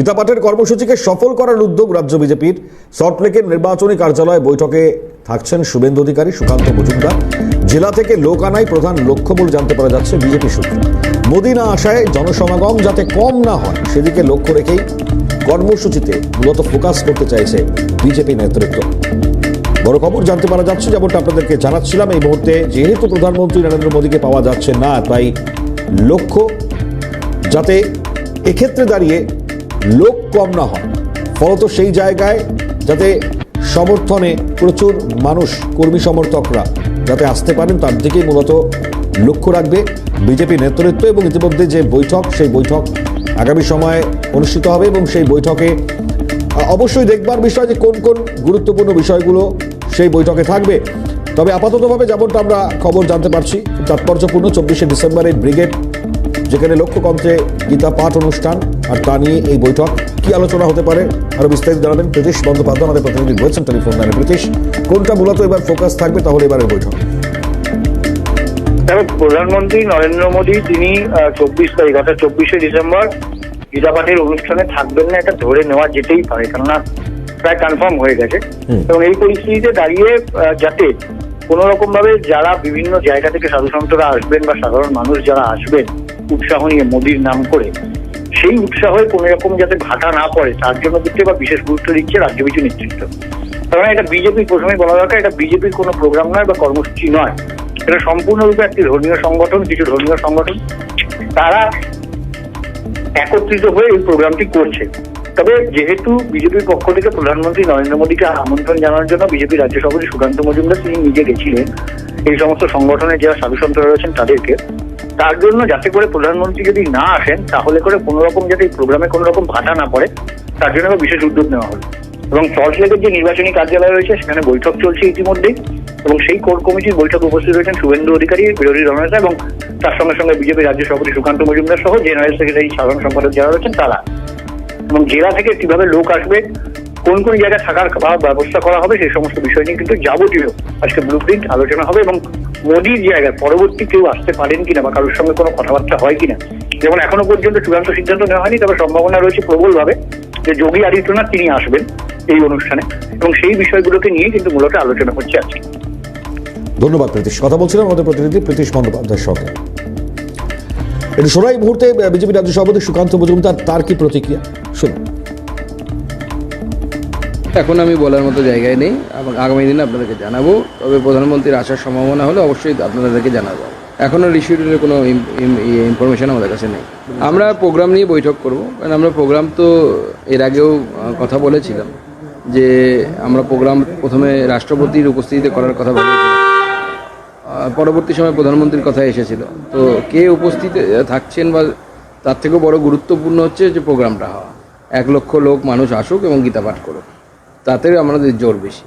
গীতাপাঠের কর্মসূচিকে সফল করার উদ্যোগ রাজ্য বিজেপির। সল্টলেকের নির্বাচনী কার্যালয়ে বৈঠকে থাকছেন শুভেন্দু অধিকারী, সুকান্ত মজুমদার। জেলা থেকে লোক আনাই প্রধান লক্ষ্য বলে জানতে পারা যাচ্ছে বিজেপি সূত্রে। মোদী না আসায় জনসমাগম যাতে কম না হয়, সেদিকে লক্ষ্য রেখেই কর্মসূচিতে মূলত ফোকাস করতে চাইছে বিজেপি নেতৃত্ব। বড় খবর জানতে পারা যাচ্ছে, যেমনটা আপনাদেরকে জানাচ্ছিলাম, এই মুহূর্তে যেহেতু প্রধানমন্ত্রী নরেন্দ্র মোদীকে পাওয়া যাচ্ছে না, তাই লক্ষ্য যাতে এক্ষেত্রে দাঁড়িয়ে লোক কম না হয়। ফলত সেই জায়গায় যাতে সমর্থনে প্রচুর মানুষ, কর্মী সমর্থকরা যাতে আসতে পারেন, তার দিকেই মূলত লক্ষ্য রাখবে বিজেপি নেতৃত্ব এবং ইতিমধ্যে যে বৈঠক, সেই বৈঠক আগামী সময়ে অনুষ্ঠিত হবে এবং সেই বৈঠকে অবশ্যই দেখবার বিষয় যে কোন কোন গুরুত্বপূর্ণ বিষয়গুলো সেই বৈঠকে থাকবে। তবে আপাততভাবে যেমনটা আমরা খবর জানতে পারছি, তাৎপর্যপূর্ণ চব্বিশে ডিসেম্বরে ব্রিগেড যেখানে লক্ষ্য কমছে গীতা পাঠ অনুষ্ঠান আর তা নিয়ে এই বৈঠক কি আলোচনা হতে পারে আরও বিস্তারিত জানাবেন প্রীতিশ বন্দ্যোপাধ্যায় আমাদের প্রতিনিধি রয়েছেন টেলিফোন লাইনে। প্রীতিশ কোনটা মূলত এবার ফোকাস থাকবে তাহলে এবারের বৈঠক? তবে প্রধানমন্ত্রী নরেন্দ্র মোদী তিনি চব্বিশ তারিখ অর্থাৎ চব্বিশে ডিসেম্বর গীতাপাঠের অনুষ্ঠানে থাকবেন না এটা ধরে নেওয়া যেতেই পারে কেননা প্রায় কনফার্ম হয়ে গেছে। এবং এই পরিস্থিতিতে দাঁড়িয়ে যাতে কোনো রকম ভাবে যারা বিভিন্ন জায়গা থেকে সাধুসন্তরা আসবেন বা সাধারণ মানুষ যারা আসবেন উৎসাহ নিয়ে মোদির নাম করে, সেই উৎসাহে কোনো রকম যাতে ভাটা না পড়ে, তার জন্য কিন্তু এবার বিশেষ গুরুত্ব দিচ্ছে রাজ্য বিজু নেতৃত্ব। কারণ এটা বিজেপি প্রথমে বলা দরকার, এটা বিজেপির কোনো প্রোগ্রাম নয় বা কর্মসূচি নয়। এটা সম্পূর্ণরূপে একটি ধর্মীয় সংগঠন, কিছু ধর্মীয় সংগঠন। তারা একত্রিত হয়ে এই প্রোগ্রামটি করছে। তবে যেহেতু বিজেপির পক্ষ থেকে প্রধানমন্ত্রী নরেন্দ্র মোদীকে আমন্ত্রণ জানানোর জন্য বিজেপি রাজ্য সভাপতি সুকান্ত মজুমদার তিনি নিজে গেছিলেন, এই সমস্ত সংগঠনের যারা সাধুসন্ত রয়েছেন তাদেরকে। তার জন্য যাতে করে প্রধানমন্ত্রী যদি না আসেন, তাহলে করে কোনো রকম যাতে এই প্রোগ্রামে কোনো রকম ভাটা না পড়ে, তার জন্য বিশেষ উদ্যোগ নেওয়া হলো। এবং সল্টলেকের যে নির্বাচনী কার্যালয় রয়েছে, সেখানে বৈঠক চলছে ইতিমধ্যেই। এবং সেই কোর কমিটির বৈঠকে উপস্থিত রয়েছেন শুভেন্দু অধিকারী, বিরোধী রমেশ এবং তার সঙ্গে সঙ্গে বিজেপি রাজ্য সভাপতি সুকান্ত মজুমদার সহ জেনারেল সেক্রেটারি সাধারণ সম্পাদক যারা রয়েছেন, তারা। এবং জেলা থেকে কীভাবে লোক আসবে কোন কোন জায়গায় থাকার ব্যবস্থা করা হবে সেই সমস্ত বিষয় নিয়ে কিন্তু যাবতীয় আজকে ব্লু প্রিন্ট আলোচনা হবে এবং মোদির জায়গায় পরবর্তী কেউ আসতে পারেন কিনা বা কারোর সঙ্গে কোনো কথাবার্তা হয় কিনা। যেমন এখনও পর্যন্ত চূড়ান্ত সিদ্ধান্ত নেওয়া হয়নি, তবে সম্ভাবনা রয়েছে প্রবলভাবে যে যোগী আদিত্যনাথ তিনি আসবেন এই অনুষ্ঠানে এবং সেই বিষয়গুলোকে নিয়ে কিন্তু মূলত আলোচনা হচ্ছে আজকে। ধন্যবাদ প্রীতিশ। কথা বলছিলাম আমাদের প্রতিনিধি প্রীতিশ বন্দ্যোপাধ্যায়ের সঙ্গে। একটু শোনা এই মুহূর্তে বিজেপি রাজ্য সভাপতি সুকান্ত মজুমদার, তার কি প্রতিক্রিয়া? শুনুন। এখন আমি বলার মতো জায়গায় নেই। আগামী দিনে আপনাদেরকে জানাব। তবে প্রধানমন্ত্রীর আসার সম্ভাবনা হলে অবশ্যই আপনাদেরকে জানাব। এখনও রিসিউডের কোনো ইনফরমেশন আমাদের কাছে নেই। আমরা প্রোগ্রাম নিয়ে বৈঠক করব। কারণ আমরা প্রোগ্রাম তো এর আগেও কথা বলেছিলাম যে আমরা প্রোগ্রাম প্রথমে রাষ্ট্রপতির উপস্থিতিতে করার কথা বলেছিলাম। পরবর্তী সময় প্রধানমন্ত্রীর কথা এসেছিল। তো কে উপস্থিত থাকছেন বা তার থেকেও বড় গুরুত্বপূর্ণ হচ্ছে যে প্রোগ্রামটা হওয়া। এক লক্ষ লোক মানুষ আসুক এবং গীতা পাঠ করুক। তাতে আমাদের জোর বেশি।